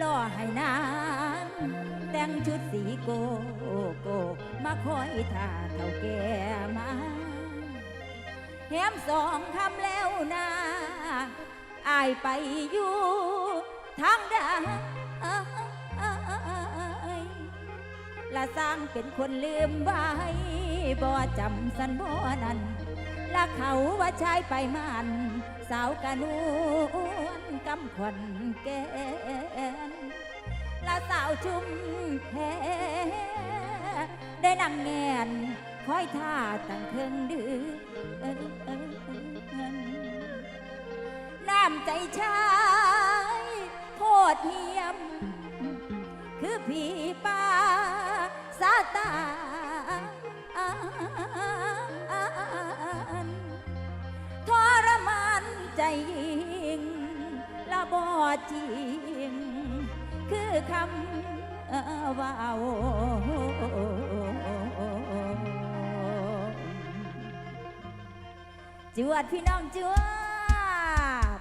ล่อให้นางแต่งชุดสีโกโก มาคอยท่าเท่าแก่มาแหมสองคำแล้วนะอายไปอยู่ทางใดละสร้างเป็นคนลืมไว้บ่จำสันบ่นั้น ละเขาว่าชายไปมันสาวกะนวลกำขวัญแกนละสาวชุมแพได้นั่งแงนคอยท่าตั้งเทิงดือนน้ำใจชายโคตรเหียม คือผีป่ ยิงละบอจริง คือคำว่าเอาจวดพี่น้องจวด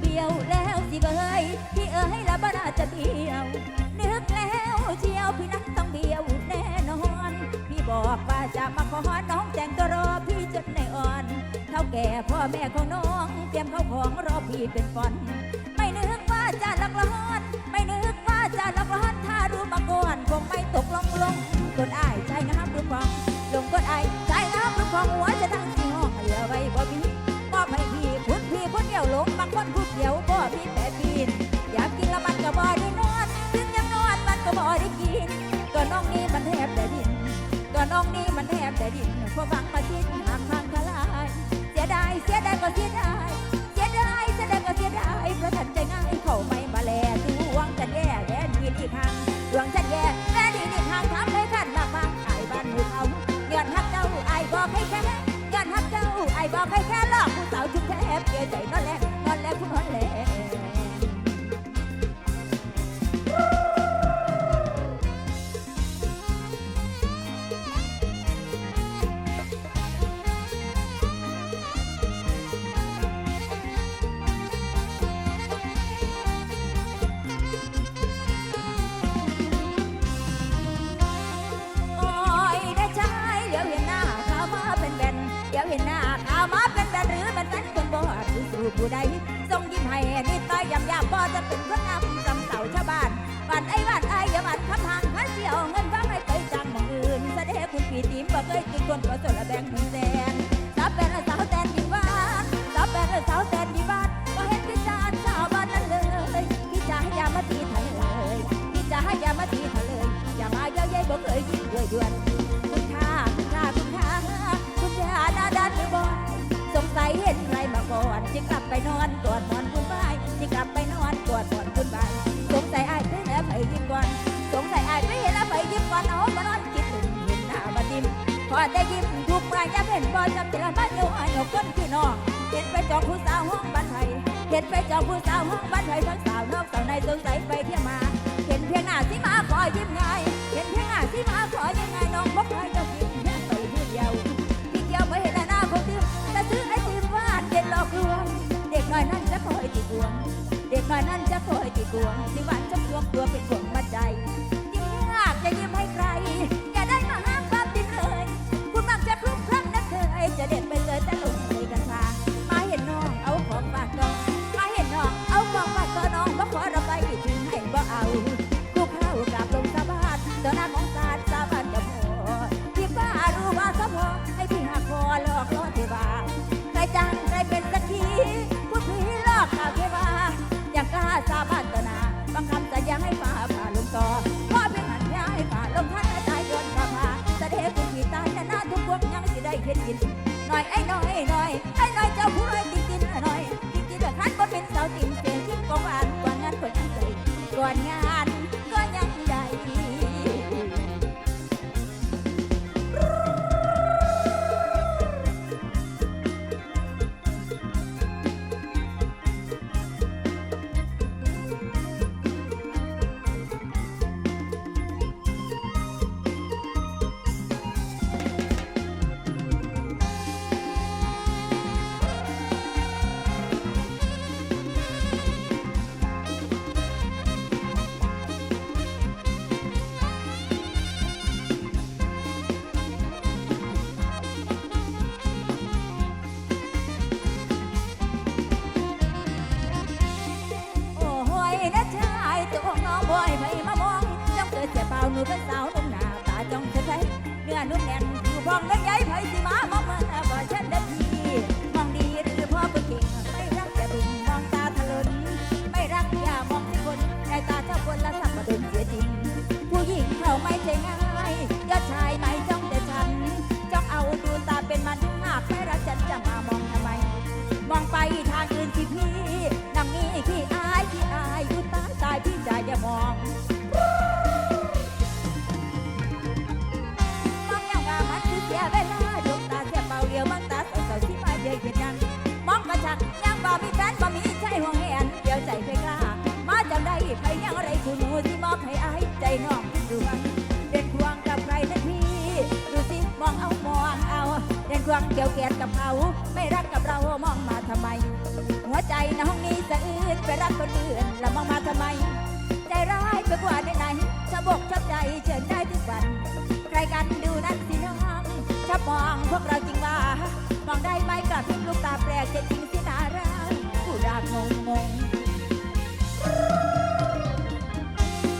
เบี้ยวแล้วสิเบยพี่เอ๋ยละบ อน้องแต่งตัวรอพี่จนในอ่อน เท่าแก่พ่อแม่ของน้อง เตรียมเข้าของรอพี่เป็นฟอน มันแทบแต่ดินเพราะฟังมาคิดหางทางทลายเสียดายเสียดายก็เสีย ผู้ใดทรงยิ้มให้นิดต้อยยำยำบ่จะเป็นคนงามจำเสาชาวบ้านบ้านไอ้บ้านไอ้ยาบ้านคำหางพันเสียวเงินว่างให้ไปจังมองอื่นแสดงคุณปีติมบ่เคยกินคนตัวสละแบ่งหนึ่ มาก่กลับไปนอนกอดหมอนคุณบายจึงกลับไปนอนกอดหมอนคุณบายสงสัยอายไปแล้วไปยิ้มก่อนสงสัยอายไปเห็นแล้วไปยิ้มก่อนเอามานอนคิดถึงเห็นหน้าบัดยิ้มพอได้ยิ้มทุกเมื่อยามเห็นบ่จำแต่ละบ้านโยอายเอาคนพี่น้องเห็นไปจองผู้สาวห้องบ้านไทยเห็นไปจองผู้สาวห้องบ้านไทยทั้งสาวนอกสาวในสงสัยไปเที่ยวมา เห็นเพียงหน้าที่มาขอยิ้มง่ายเห็นเพียงหน้าที่มาขอยิ้มง่ายน้องพบใคร น้อยนั่นจะคอยติดตัวที่หวานจะพวกตัวเป็นดวงมาใจ ได้เห็นยินหน่อยไอ้น้อยน่อย นุ่มแน่นอยู่พองเล็กใหญ่ไผสิมามองมาบ่ฉันเด็ดทีมองดีหรือพ่อผู้เก่งไม่รักอย่าบึงมองตาทะลุนไม่รักอย่ามองที่คนในตาเจ้าคนละสักประด็นเสียจริง ผู้หญิงเขาไม่ใช่ง่ายยอดชายไม่จ้องแต่ฉันจ้องเอาดูตาเป็นมันหากไม่รักฉันจะมามองทำไม มองไปทางอื่นสิพี่นางนี้ขี้อายขี้อายอยู่ตาตายพี่ใจอย่ามอง กี่ยวเกียดกับเขาไม่รักกับเรามองมาทำไม หัวใจน้องนี้สะอื้นไปรักคนอื่นแล้วมองมาทำไม ใจร้ายไปกว่าไหนๆชะบกชอบใจเชิญได้ทุกวัน ใครกันดูนั่นสิน้องชอบมองพวกเราจริงว่ามองได้ไหมกับพริบลูกตาแปลกจะจริงสินารักผู้รักงงงง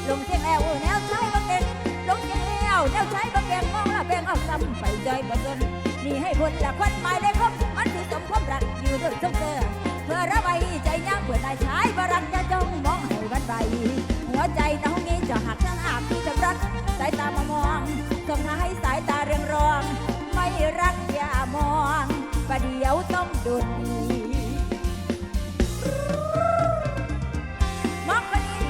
ลงเสียงแล้วแนวใช้บังเด็กลงเสียงแล้วแนวใช้บังเด็กมองละแบ่งเอาซ้ำไปใจอยบ่จน นี่ให้ผลละควันหมายได้คบมันคือสมความรักอยู่ด้วยสงเกอเพื่อระบายใจย่างเพื่อนายชายบรักจะจ้องมองให้วันใบหัวใจน้องนี้จะหักทั้งหักที่จะรักสายตามามองทำให้สายตาเรียงรอง ไม่รักอย่ามองประเดี๋ยวต้องดุดี